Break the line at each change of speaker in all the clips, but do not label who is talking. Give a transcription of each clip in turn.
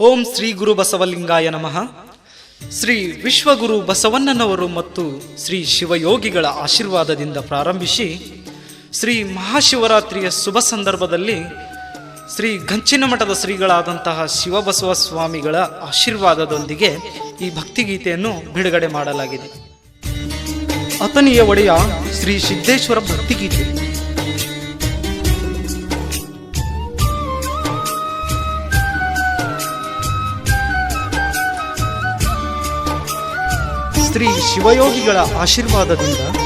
ಓಂ ಶ್ರೀ ಗುರು ಬಸವಲಿಂಗಾಯ ನಮಃ. ಶ್ರೀ ವಿಶ್ವಗುರು ಬಸವಣ್ಣನವರು ಮತ್ತು ಶ್ರೀ ಶಿವಯೋಗಿಗಳ ಆಶೀರ್ವಾದದಿಂದ ಪ್ರಾರಂಭಿಸಿ, ಶ್ರೀ ಮಹಾಶಿವರಾತ್ರಿಯ ಶುಭ ಸಂದರ್ಭದಲ್ಲಿ ಶ್ರೀ ಗಂಚಿನ ಮಠದ ಶ್ರೀಗಳಾದಂತಹ ಶಿವಬಸವ ಸ್ವಾಮಿಗಳ ಆಶೀರ್ವಾದದೊಂದಿಗೆ ಈ ಭಕ್ತಿಗೀತೆಯನ್ನು ಬಿಡುಗಡೆ ಮಾಡಲಾಗಿದೆ. ಅತನಿಯ ಒಡೆಯ ಶ್ರೀ ಸಿದ್ದೇಶ್ವರ ಭಕ್ತಿಗೀತೆ. ಶ್ರೀ ಶಿವಯೋಗಿಗಳ ಆಶೀರ್ವಾದದಿಂದ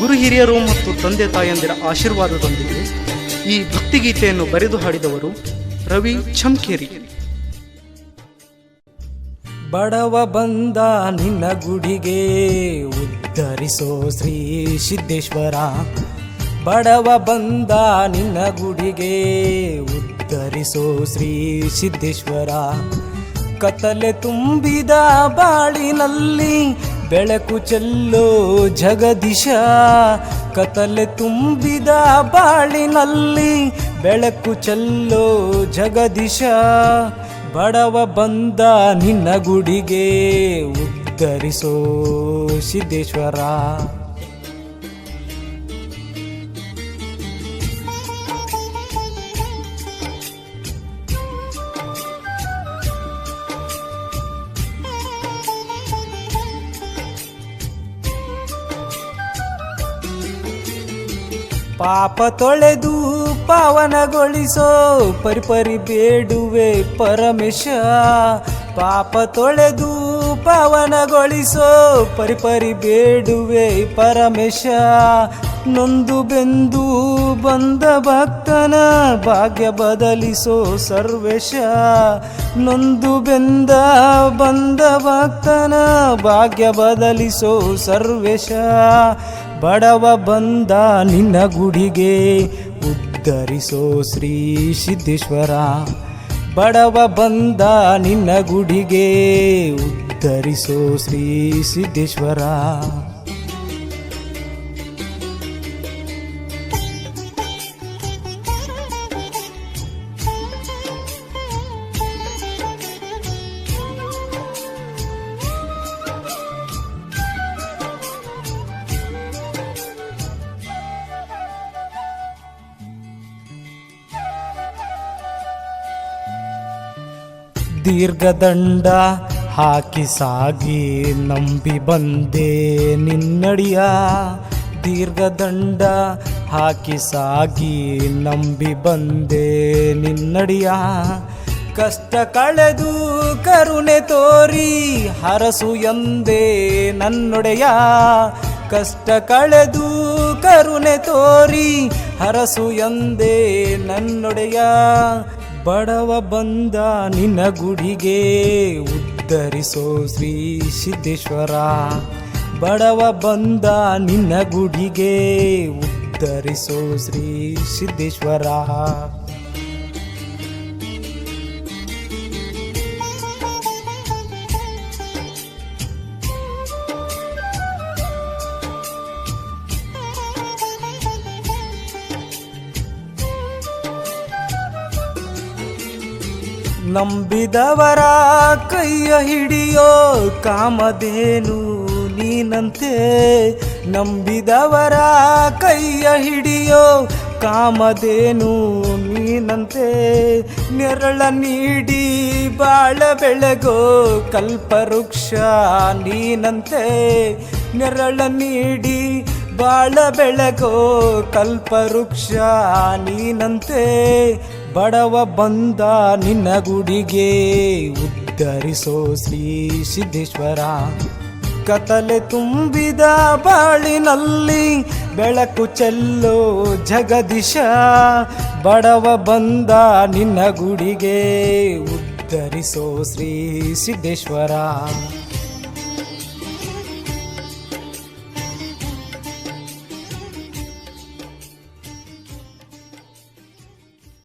ಗುರು ಹಿರಿಯರು ಮತ್ತು ತಂದೆ ತಾಯಂದಿರ ಆಶೀರ್ವಾದದೊಂದಿಗೆ ಈ ಭಕ್ತಿಗೀತೆಯನ್ನು ಬರೆದು ಹಾಡಿದವರು ರವಿ ಚಮ್ಕೇರಿ.
ಬಡವ ಬಂದ ನಿನ್ನ ಗುಡಿಗೆ ಉದ್ಧರಿಸೋ ಶ್ರೀ ಸಿದ್ದೇಶ್ವರ. ಬಡವ ಬಂದ ನಿನ್ನ ಗುಡಿಗೆ ಉದ್ಧರಿಸೋ ಶ್ರೀ ಸಿದ್ದೇಶ್ವರ. ಕತ್ತಲೆ ತುಂಬಿದ ಬಾಳಿನಲ್ಲಿ ಬೆಳಕು ಚೆಲ್ಲೋ ಜಗದೀಶ. ಕತ್ತಲೆ ತುಂಬಿದ ಬಾಳಿನಲ್ಲಿ ಬೆಳಕು ಚೆಲ್ಲೋ ಜಗದೀಶ. ಬಡವ ಬಂದ ನಿನ್ನ ಗುಡಿಗೆ ಉದ್ಧರಿಸೋ ಸಿದ್ದೇಶ್ವರ. ಪಾಪ ತೊಳೆದು ಪಾವನಗೊಳಿಸೋ ಪರಿಪರಿ ಬೇಡುವೆ ಪರಮೇಶ. ಪಾಪ ತೊಳೆದು ಪಾವನಗೊಳಿಸೋ ಪರಿಪರಿ ಬೇಡುವೆ ಪರಮೇಶ. ನೊಂದು ಬೆಂದು ಬಂದ ಭಕ್ತನ ಭಾಗ್ಯ ಬದಲಿಸೋ ಸರ್ವೇಶ. ನೊಂದು ಬೆಂದ ಬಂದ ಭಕ್ತನ ಭಾಗ್ಯ ಬದಲಿಸೋ ಸರ್ವೇಶ. ಬಡವ ಬಂದ ನಿನ್ನ ಗುಡಿಗೆ ಉದ್ಧರಿಸೋ ಶ್ರೀ ಸಿದ್ದೇಶ್ವರ. ಬಡವ ಬಂದ ನಿನ್ನ ಗುಡಿಗೆ ಉದ್ಧರಿಸೋ ಶ್ರೀ ಸಿದ್ದೇಶ್ವರ ದೀರ್ಘದಂಡ ಹಾಕಿ ಸಾಗಿ ನಂಬಿ ಬಂದೆ ನಿನ್ನಡಿಯ ದೀರ್ಘದಂಡ. ಹಾಕಿ ಸಾಗಿ ನಂಬಿ ಬಂದೆ ನಿನ್ನಡಿಯ ಕಷ್ಟ ಕಳೆದು ಕರುಣೆ ತೋರಿ ಹರಸು ಎಂದೇ ನನ್ನೊಡೆಯ. ಕಷ್ಟ ಕಳೆದು ಕರುಣೆ ತೋರಿ ಹರಸು ಎಂದೇ ನನ್ನೊಡೆಯ. ಬಡವ ಬಂದ ನಿನ್ನ ಗುಡಿಗೆ ಉದ್ಧರಿಸೋ ಶ್ರೀ ಸಿದ್ದೇಶ್ವರ. ಬಡವ ಬಂದ ನಿನ್ನ ಗುಡಿಗೆ ಉದ್ಧರಿಸೋ ಶ್ರೀ ಸಿದ್ದೇಶ್ವರ. ನಂಬಿದವರ ಕೈಯ ಹಿಡಿಯೋ ಕಾಮದೇನು ನೀನಂತೆ. ನಂಬಿದವರ ಕೈಯ ಹಿಡಿಯೋ ಕಾಮದೇನು ನೀನಂತೆ. ನೆರಳ ನೀಡಿ ಬಾಳ ಬೆಳಗೋ ಕಲ್ಪವೃಕ್ಷ ನೀನಂತೆ. ನೆರಳ ನೀಡಿ ಬಾಳ ಬೆಳಗೋ ಕಲ್ಪವೃಕ್ಷ ನೀನಂತೆ. ಬಡವ ಬಂದ ನಿನ್ನ ಗುಡಿಗೆ ಉದ್ಧರಿಸೋ ಶ್ರೀ ಸಿದ್ದೇಶ್ವರ. ಕತಲೆ ತುಂಬಿದ ಬಾಳಿನಲ್ಲಿ ಬೆಳಕು ಚೆಲ್ಲೋ ಜಗದೀಶ. ಬಡವ ಬಂದ ನಿನ್ನ ಗುಡಿಗೆ ಉದ್ಧರಿಸೋ ಶ್ರೀ ಸಿದ್ದೇಶ್ವರ.